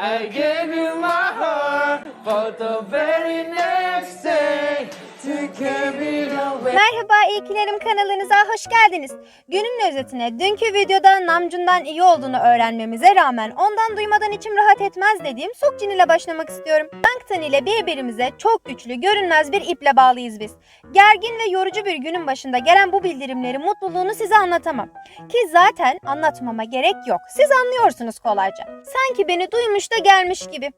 I gave you my heart for the very next day Merhaba İlkilerim kanalınıza hoş geldiniz. Günün özetine dünkü videoda Namjoon'dan iyi olduğunu öğrenmemize rağmen ondan duymadan içim rahat etmez dediğim Sokjin ile başlamak istiyorum. Bangtan ile birbirimize çok güçlü, görünmez bir iple bağlıyız biz. Gergin ve yorucu bir günün başında gelen bu bildirimleri mutluluğunu size anlatamam. Ki zaten anlatmama gerek yok. Siz anlıyorsunuz kolayca. Sanki beni duymuş da gelmiş gibi.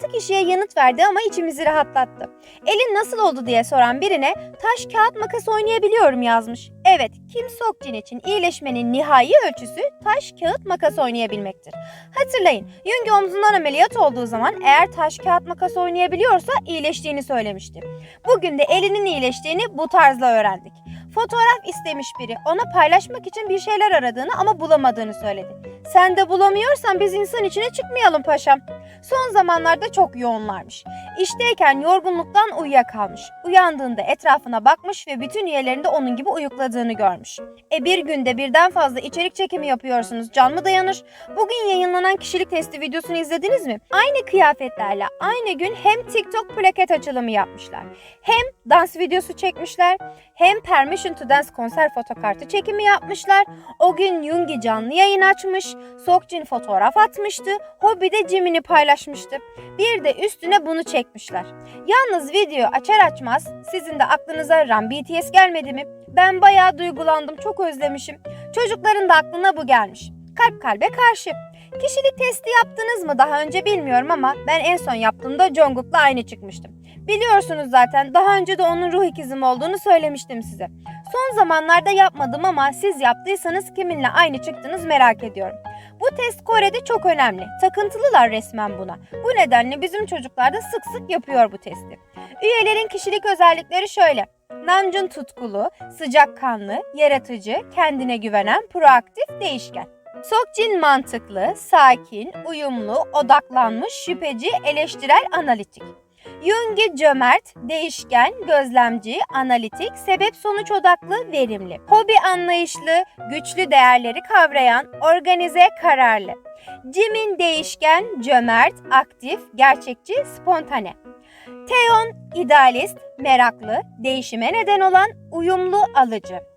6 kişiye yanıt verdi ama içimizi rahatlattı. Elin nasıl oldu diye soran birine taş kağıt makas oynayabiliyorum yazmış. Evet, Kim Sokjin için iyileşmenin nihai ölçüsü taş kağıt makas oynayabilmektir. Hatırlayın, Yoongi omzundan ameliyat olduğu zaman eğer taş kağıt makas oynayabiliyorsa iyileştiğini söylemişti. Bugün de elinin iyileştiğini bu tarzla öğrendik. Fotoğraf istemiş biri. Ona paylaşmak için bir şeyler aradığını ama bulamadığını söyledi. Sen de bulamıyorsan biz insan içine çıkmayalım paşam. Son zamanlarda çok yoğunlarmış. İşteyken yorgunluktan uyuyakalmış. Uyandığında etrafına bakmış ve bütün üyelerinde onun gibi uyukladığını görmüş. E bir günde birden fazla içerik çekimi yapıyorsunuz. Can mı dayanır? Bugün yayınlanan kişilik testi videosunu izlediniz mi? Aynı kıyafetlerle aynı gün hem TikTok plaket açılımı yapmışlar. Hem dans videosu çekmişler. Hem Permission to Dance konser fotokartı çekimi yapmışlar. O gün Yoongi canlı yayın açmış. Sokjin fotoğraf atmıştı. Hobby de Jimin'i paylaşmıştı. Bir de üstüne bunu çekmişler. Yalnız video açar açmaz sizin de aklınıza Ram BTS gelmedi mi? Ben bayağı duygulandım, çok özlemişim. Çocukların da aklına bu gelmiş. Kalp kalbe karşı. Kişilik testi yaptınız mı daha önce bilmiyorum ama ben en son yaptığımda Jungkook'la aynı çıkmıştım. Biliyorsunuz zaten daha önce de onun ruh ikizim olduğunu söylemiştim size. Son zamanlarda yapmadım ama siz yaptıysanız kiminle aynı çıktınız merak ediyorum. Bu test Kore'de çok önemli. Takıntılılar resmen buna. Bu nedenle bizim çocuklar da sık sık yapıyor bu testi. Üyelerin kişilik özellikleri şöyle. Namjoon tutkulu, sıcakkanlı, yaratıcı, kendine güvenen, proaktif, değişken. Sokjin mantıklı, sakin, uyumlu, odaklanmış, şüpheci, eleştirel, analitik. Yoongi cömert, değişken, gözlemci, analitik, sebep sonuç odaklı, verimli. Hobi anlayışlı, güçlü değerleri kavrayan, organize, kararlı. Jimin değişken, cömert, aktif, gerçekçi, spontane. Taeyeon idealist, meraklı, değişime neden olan, uyumlu, alıcı.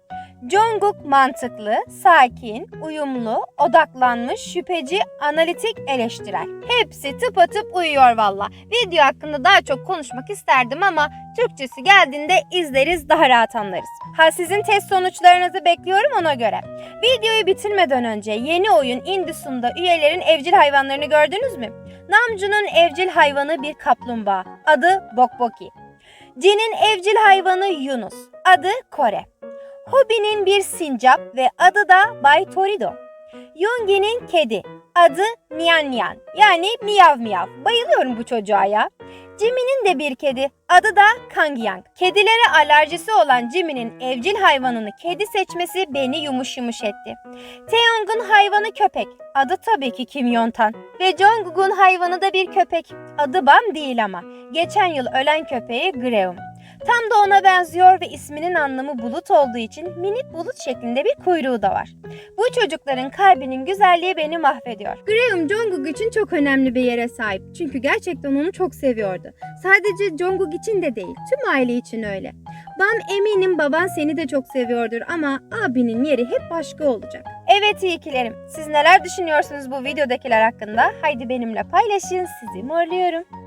Jungkook mantıklı, sakin, uyumlu, odaklanmış, şüpheci, analitik, eleştirel. Hepsi tıpatıp uyuyor valla. Video hakkında daha çok konuşmak isterdim ama Türkçesi geldiğinde izleriz daha rahat anlarız. Ha sizin test sonuçlarınızı bekliyorum ona göre. Videoyu bitirmeden önce yeni oyun Indus'unda üyelerin evcil hayvanlarını gördünüz mü? Namjoon'un evcil hayvanı bir kaplumbağa. Adı Bokboki. Jin'in evcil hayvanı Yunus. Adı Kore. Hobie'nin bir sincap ve adı da Bay Torido. Yoongi'nin kedi. Adı Nian Nian. Yani miyav miyav. Bayılıyorum bu çocuğa ya. Jimmy'nin de bir kedi. Adı da Kangyang. Kedilere alerjisi olan Jimmy'nin evcil hayvanını kedi seçmesi beni yumuş yumuş etti. Taeyong'un hayvanı köpek. Adı tabii ki Kim Yontan. Ve Jungkook'un hayvanı da bir köpek. Adı Bam değil ama. Geçen yıl ölen köpeği Greum. Tam da ona benziyor ve isminin anlamı bulut olduğu için minik bulut şeklinde bir kuyruğu da var. Bu çocukların kalbinin güzelliği beni mahvediyor. Graham Jungkook için çok önemli bir yere sahip. Çünkü gerçekten onu çok seviyordu. Sadece Jungkook için de değil, tüm aile için öyle. Bam eminim baban seni de çok seviyordur ama abinin yeri hep başka olacak. Evet iyikilerim. Siz neler düşünüyorsunuz bu videodakiler hakkında? Haydi benimle paylaşın. Sizi morluyorum.